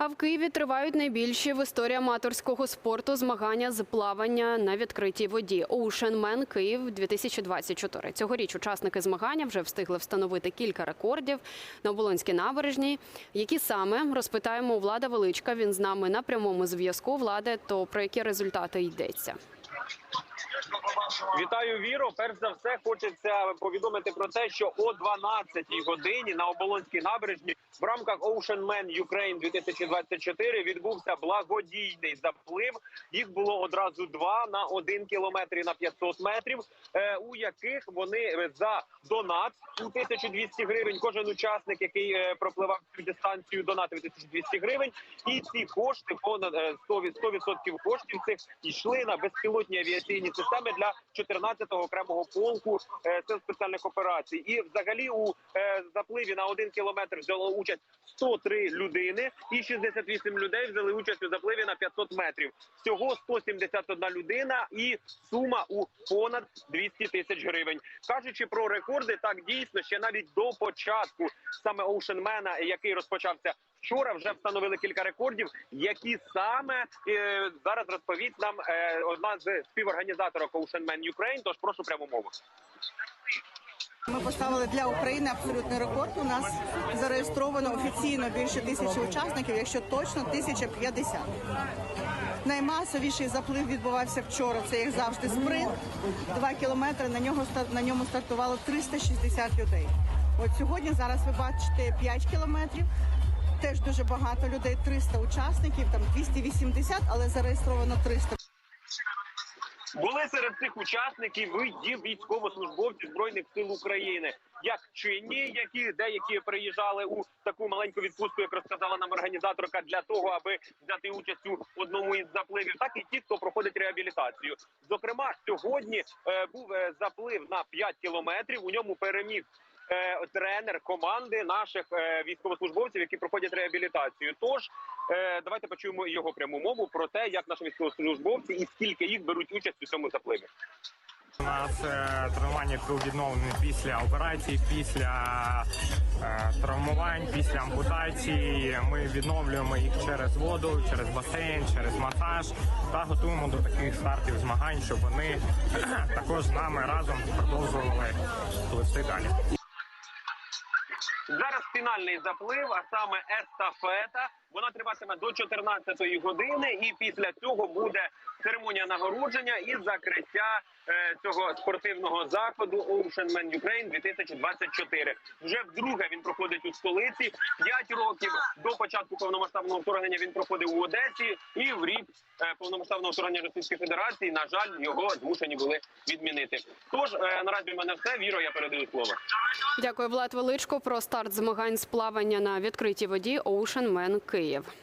А в Києві тривають найбільші в історії аматорського спорту змагання з плавання на відкритій воді. Ocean Man Київ 2024. Цьогоріч учасники змагання вже встигли встановити кілька рекордів на Оболонській набережній. Які саме розпитаємо у Влада Величка. Він з нами на прямому зв'язку. Влади, то про які результати йдеться? Вітаю, Віро. Перш за все, хочеться повідомити про те, що о 12-й годині на Оболонській набережні в рамках Ocean Man Ukraine 2024 відбувся благодійний заплив. Їх було одразу два на один кілометр на 500 метрів, е, у яких вони е, за донат у 1200 гривень. Кожен учасник, який е, пропливав цю дистанцію, донатив 1200 гривень. І ці кошти понад е, 100% 100% коштів цих йшли на безпілотні авіаційні системи для 14-го окремого полку е, сил спеціальних операцій. І взагалі у е, запливі на один кілометр взяло участь 103 людини, і 68 людей взяли участь у запливі на 500 метрів. Всього 171 людина, і сума у понад 200 тисяч гривень. Кажучи про рекорди, так дійсно ще навіть до початку саме Оушенмена, який розпочався. Вчора вже встановили кілька рекордів, які саме е, зараз розповість нам е, одна з співорганізаторів Ocean Man Ukraine, Тож прошу пряму мову. Ми поставили для України абсолютний рекорд. У нас зареєстровано офіційно більше тисячі учасників, якщо точно 1050. Наймасовіший заплив відбувався вчора. Це як завжди спринт. Два кілометри. На нього на ньому стартувало 360 людей. От сьогодні зараз ви бачите 5 кілометрів. Теж дуже багато людей, 300 учасників, там 280, але зареєстровано 300. Були серед цих учасників і військовослужбовці збройних сил України, як чинні, які деякі приїжджали у таку маленьку відпустку, як розказала нам організаторка, для того, аби взяти участь у одному із запливів, так і ті, хто проходить реабілітацію. Зокрема, сьогодні е, був е, заплив на 5 кілометрів. У ньому переміг. Е, Тренер команди наших е, військовослужбовців, які проходять реабілітацію. Тож е, давайте почуємо його пряму мову про те, як наші військовослужбовці і скільки їх беруть участь у цьому запливі. У нас е, тренування крил відновлені після операцій, після е, травмувань, після ампутації. Ми відновлюємо їх через воду, через басейн, через масаж та готуємо до таких стартів змагань, щоб вони також з нами разом продовжували пливти далі. Зараз фінальний заплив, а саме естафета. Вона триватиме до 14-ї години, і після цього буде церемонія нагородження і закриття е, цього спортивного заходу Ocean Man Ukraine 2024. Вже вдруге він проходить у столиці. П'ять років до початку повномасштабного вторгнення він проходив у Одесі, і в рік е, повномасштабного вторгнення Російської Федерації, на жаль, його змушені були відмінити. Тож е, наразі в мене все. Віро, я передаю слово. Дякую, Влад Величко. Про старт змагань з плавання на відкритій воді Ocean Man Київ.